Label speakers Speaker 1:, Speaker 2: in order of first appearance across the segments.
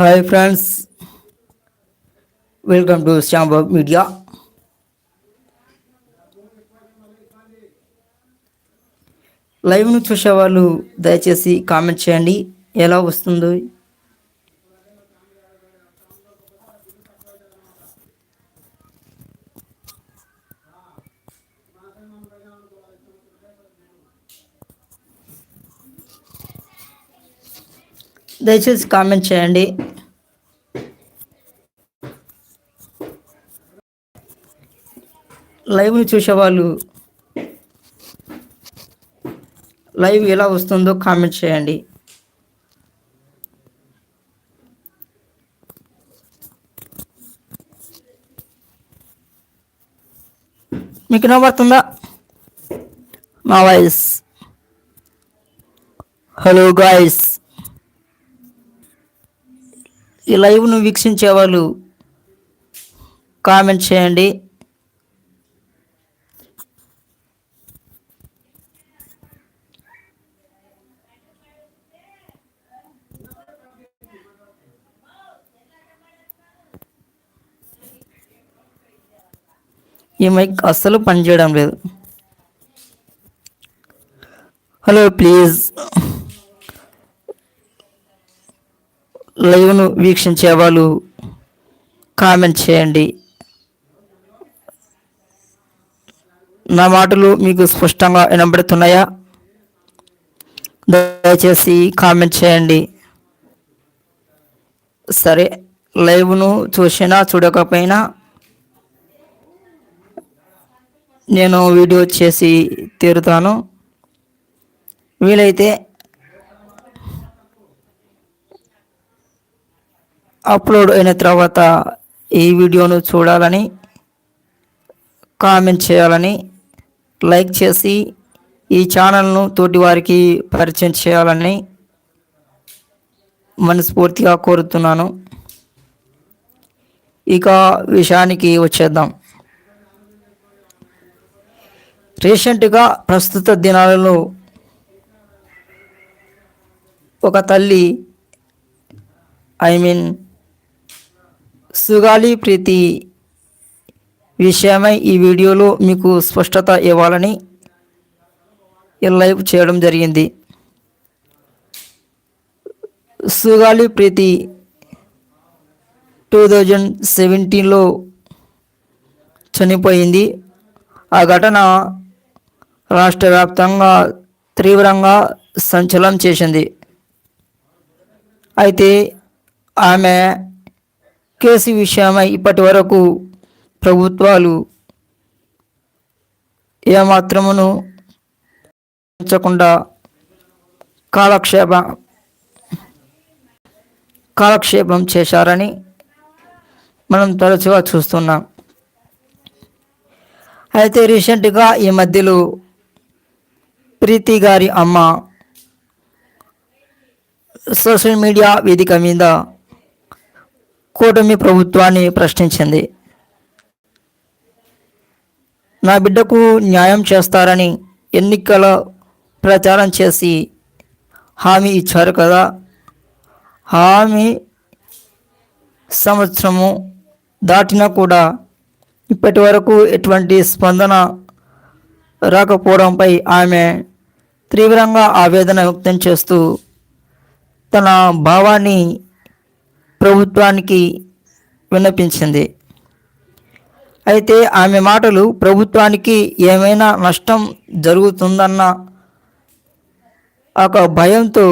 Speaker 1: Hi friends welcome to Shyambab media లైవ్ను చూసేవాళ్ళు దయచేసి comment చేయండి. ఎలా వస్తుందో దయచేసి కామెంట్ చేయండి. లైవ్ని చూసేవాళ్ళు లైవ్ ఎలా వస్తుందో కామెంట్ చేయండి. మీకు వినబడుతుందా? మా వాయిస్. హలో గాయస్ ఈ లైవ్ను వీక్షించే వాళ్ళు కామెంట్ చేయండి. ఈ మైక్ అస్సలు పనిచేయడం లేదు. Hello please. లైవ్ను వీక్షించే వాళ్ళు కామెంట్ చేయండి. నా మాటలు మీకు స్పష్టంగా వినబడుతున్నాయా? దయచేసి కామెంట్ చేయండి. సరే లైవ్ను చూసినా చూడకపోయినా నేను వీడియో చేసి తీరుతాను. వీలైతే అప్లోడ్ అయిన తర్వాత ఈ వీడియోను చూడాలని కామెంట్ చేయాలని లైక్ చేసి ఈ ఛానల్ను తోటి వారికి పరిచయం చేయాలని మనస్ఫూర్తిగా కోరుతున్నాను. ఇక విషయానికి వచ్చేద్దాం. రీసెంట్గా ప్రస్తుత దినాలలో ఒక తల్లి ఐ మీన్ సుగాలి ప్రీతి విషయమై ఈ వీడియోలో మీకు స్పష్టత ఇవ్వాలని ఈ లైవ్ చేయడం జరిగింది. సుగాలి ప్రీతి టూ థౌజండ్ సెవెంటీన్లో చనిపోయింది. ఆ ఘటన రాష్ట్ర వ్యాప్తంగా తీవ్రంగా సంచలనం చేసింది. అయితే ఆమె కేసు విషయమై ఇప్పటి వరకు ప్రభుత్వాలు ఏమాత్రమును ఉంచకుండా కాలక్షేప కాలక్షేపం చేశారని మనం తరచుగా చూస్తున్నాం. అయితే రీసెంట్గా ఈ మధ్యలో ప్రీతి గారి అమ్మ సోషల్ మీడియా వేదిక మీద కూటమి ప్రభుత్వాన్ని ప్రశ్నించింది. నా బిడ్డకు న్యాయం చేస్తారని ఎన్నికల ప్రచారం చేసి హామీ ఇచ్చారు కదా. హామీ సంవత్సరము దాటినా కూడా ఇప్పటి వరకు ఎటువంటి స్పందన రాకపోవడంపై ఆమె తీవ్రంగా ఆవేదన వ్యక్తం చేస్తూ తన భావాన్ని ప్రభుత్వానికి విన్నపించింది. అయితే ఆమె మాటలు ప్రభుత్వానికి ఏమైనా నష్టం జరుగుతుందన్న ఒక భయంతో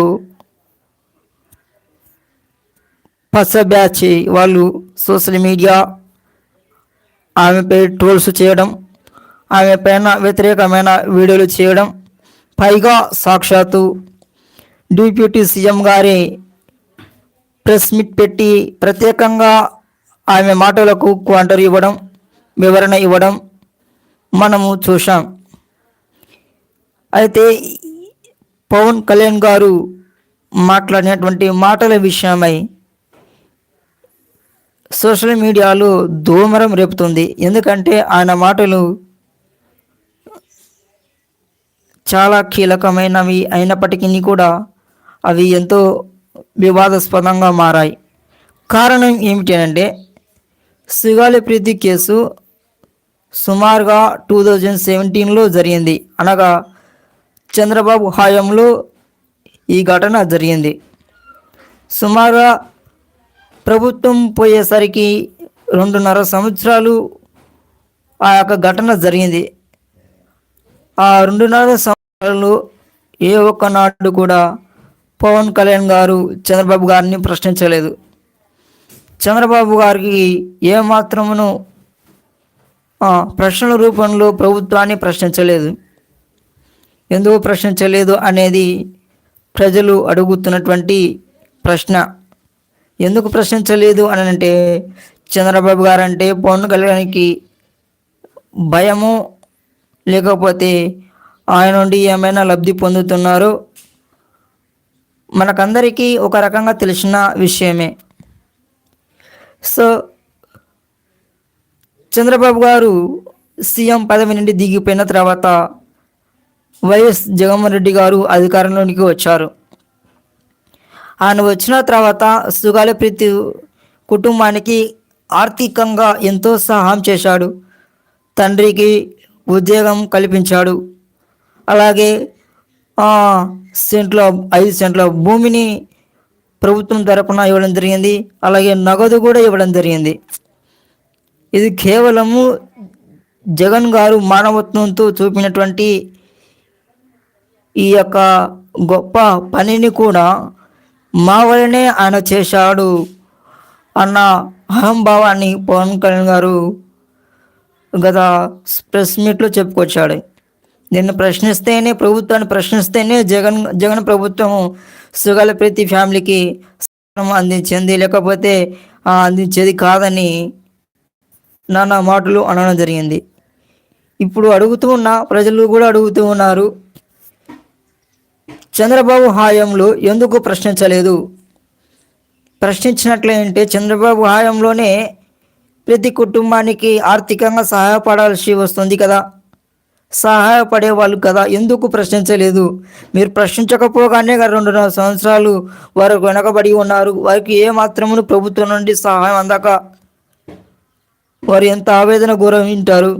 Speaker 1: పచ్చ బ్యాచ్ వాళ్ళు సోషల్ మీడియా ఆమెపై ట్రోల్స్ చేయడం ఆమె పైన వ్యతిరేకమైన వీడియోలు చేయడం పైగా సాక్షాత్తు డిప్యూటీ సీఎం గారి ప్రెస్ మీట్ పెట్టి ప్రత్యేకంగా ఆమె మాటలకు క్వాంటర్ ఇవ్వడం వివరణ ఇవ్వడం మనము చూసాం అయితే పవన్ కళ్యాణ్ గారు మాట్లాడినటువంటి మాటల విషయమై సోషల్ మీడియాలో దూమరం రేపుతుంది. ఎందుకంటే ఆయన మాటలు చాలా కీలకమైనవి అయినప్పటికీ కూడా అవి ఎంతో వివాదాస్పదంగా మారాయి. కారణం ఏమిటి అంటే సుగాలి ప్రీతి కేసు సుమారుగా టూ థౌజండ్ సెవెంటీన్లో జరిగింది. అనగా చంద్రబాబు హయాంలో ఈ ఘటన జరిగింది. సుమారుగా ప్రభుత్వం పోయేసరికి రెండున్నర సంవత్సరాలు ఆ యొక్క ఘటన జరిగింది. ఆ రెండున్నర సంవత్సరాలు ఏ ఒక్క నాడు కూడా పవన్ కళ్యాణ్ గారు చంద్రబాబు గారిని ప్రశ్నించలేదు. చంద్రబాబు గారికి ఏమాత్రమును ఆ, ప్రశ్నల రూపంలో ప్రభుత్వాన్ని ప్రశ్నించలేదు. ఎందుకు ప్రశ్నించలేదు అనేది ప్రజలు అడుగుతున్నటువంటి ప్రశ్న. ఎందుకు ప్రశ్నించలేదు అని అంటే చంద్రబాబు గారు అంటే పవన్ కళ్యాణ్కి భయము లేకపోతే ఆయన నుండి ఏమైనా లబ్ధి పొందుతున్నారో మనకందరికీ ఒక రకంగా తెలిసిన విషయమే. సో చంద్రబాబు గారు సీఎం పదవి నుండి దిగిపోయిన తర్వాత వైఎస్ జగన్మోహన్ రెడ్డి గారు అధికారంలోనికి వచ్చారు. ఆయన వచ్చిన తర్వాత సుగాలి ప్రీతి కుటుంబానికి ఆర్థికంగా ఎంతో సహాయం చేశాడు. తండ్రికి ఉద్యోగం కల్పించాడు. అలాగే సెంట్ల ఐదు సెంట్ల భూమిని ప్రభుత్వం తరపున ఇవ్వడం జరిగింది. అలాగే నగదు కూడా ఇవ్వడం జరిగింది. ఇది కేవలము జగన్ గారు మానవత్వంతో చూపినటువంటి ఈ యొక్క గొప్ప పనిని కూడా మా వలనే ఆయన చేశాడు అన్న అహంభావాన్ని పవన్ కళ్యాణ్ గారు గత ప్రెస్ మీట్లో చెప్పుకొచ్చాడు. నిన్ను ప్రశ్నిస్తేనే ప్రభుత్వాన్ని ప్రశ్నిస్తేనే జగన్ జగన్ ప్రభుత్వం సుగల ప్రతి ఫ్యామిలీకి అందించింది. లేకపోతే అందించేది కాదని నానా మాటలు అనడం జరిగింది. ఇప్పుడు అడుగుతూ ఉన్న ప్రజలు కూడా అడుగుతూ ఉన్నారు. చంద్రబాబు హాయంలో ఎందుకు ప్రశ్నించలేదు? ప్రశ్నించినట్లయితే చంద్రబాబు హాయంలోనే ప్రతి కుటుంబానికి ఆర్థికంగా సహాయపడాల్సి వస్తుంది కదా. సహాయపడే వాళ్ళు కదా? ఎందుకు ప్రశ్నించలేదు? మీరు ప్రశ్నించకపోగానే రెండున్నర సంవత్సరాలు వారు వెనకబడి ఉన్నారు. వారికి ఏ మాత్రమును ప్రభుత్వం నుండి సహాయం అందక వారు ఎంత ఆవేదన గురవింటారు?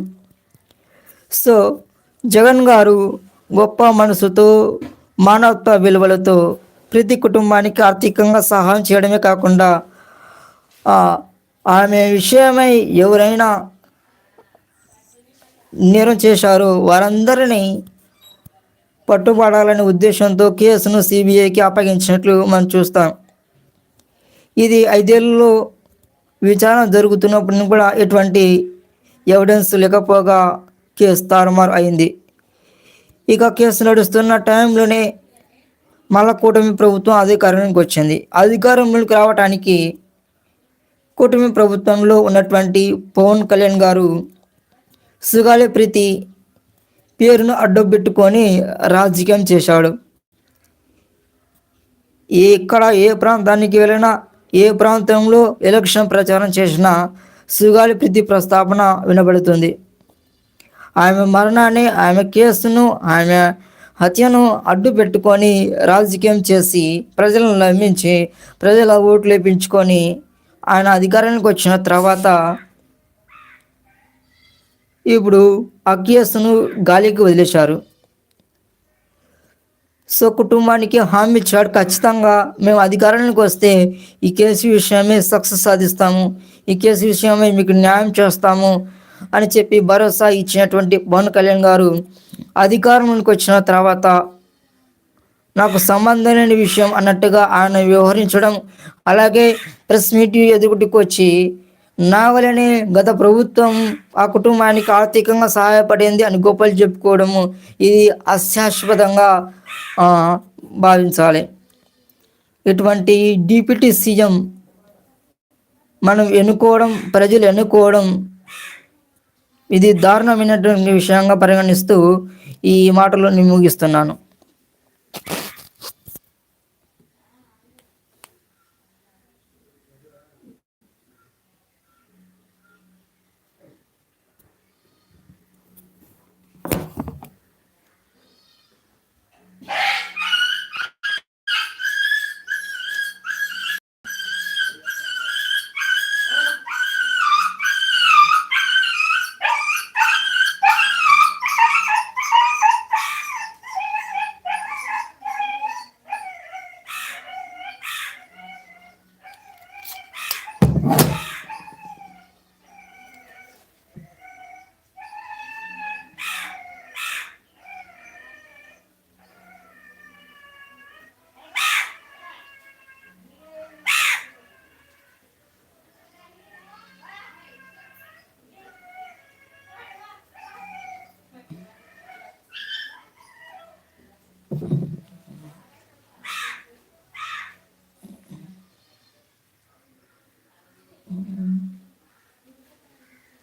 Speaker 1: సో జగన్ గారు గొప్ప మనసుతో మానవత్వ విలువలతో ప్రతి కుటుంబానికి ఆర్థికంగా సహాయం చేయడమే కాకుండా ఆమె విషయమై ఎవరైనా నేరం చేశారో వారందరినీ పట్టుబడాలనే ఉద్దేశంతో కేసును సిబిఐకి అప్పగించినట్లు మనం చూస్తాం. ఇది ఐదేళ్ళలో విచారణ జరుగుతున్నప్పుడు కూడా ఎటువంటి ఎవిడెన్స్ లేకపోగా కేసు తారుమారు అయింది. ఇక కేసు నడుస్తున్న టైంలోనే మళ్ళా కూటమి ప్రభుత్వం అధికారంలోకి వచ్చింది. అధికారంలోకి రావటానికి కూటమి ప్రభుత్వంలో ఉన్నటువంటి పవన్ కళ్యాణ్ గారు సుగాలి ప్రీతి పేరును అడ్డుపెట్టుకొని రాజకీయం చేశాడు. ఎక్కడ ఏ ప్రాంతానికి వెళ్ళినా ఏ ప్రాంతంలో ఎలక్షన్ ప్రచారం చేసినా సుగాలి ప్రీతి ప్రస్తావన వినబడుతుంది. ఆమె మరణాన్ని ఆమె కేసును ఆమె హత్యను అడ్డు పెట్టుకొని రాజకీయం చేసి ప్రజలను నమ్మించి ప్రజల ఓట్లు వేయించుకొని ఆయన అధికారానికి వచ్చిన తర్వాత ఇప్పుడు ఆ కేసును గాలికి వదిలేశారు. సో కుటుంబానికి హామీ ఇచ్చాడు. ఖచ్చితంగా మేము అధికారానికి వస్తే ఈ కేసు విషయమే సక్సెస్ సాధిస్తాము. ఈ కేసు విషయమే మీకు న్యాయం చేస్తాము అని చెప్పి భరోసా ఇచ్చినటువంటి పవన్ కళ్యాణ్ గారు అధికారంలోకి వచ్చిన తర్వాత నాకు సంబంధం లేని విషయం అన్నట్టుగా ఆయన వ్యవహరించడం అలాగే ప్రెస్ మీట్ ఎదుగుటికి వచ్చి నా వలనే గత ప్రభుత్వం ఆ కుటుంబానికి ఆర్థికంగా సహాయపడింది అని గొప్పలు చెప్పుకోవడము ఇది అశాశ్వతంగా భావించాలి. ఇటువంటి డిప్యూటీ సీఎం మనం ఎన్నుకోవడం ప్రజలు ఎన్నుకోవడం ఇది దారుణమైనటువంటి విషయంగా పరిగణిస్తూ ఈ మాటలు నేను ముగిస్తున్నాను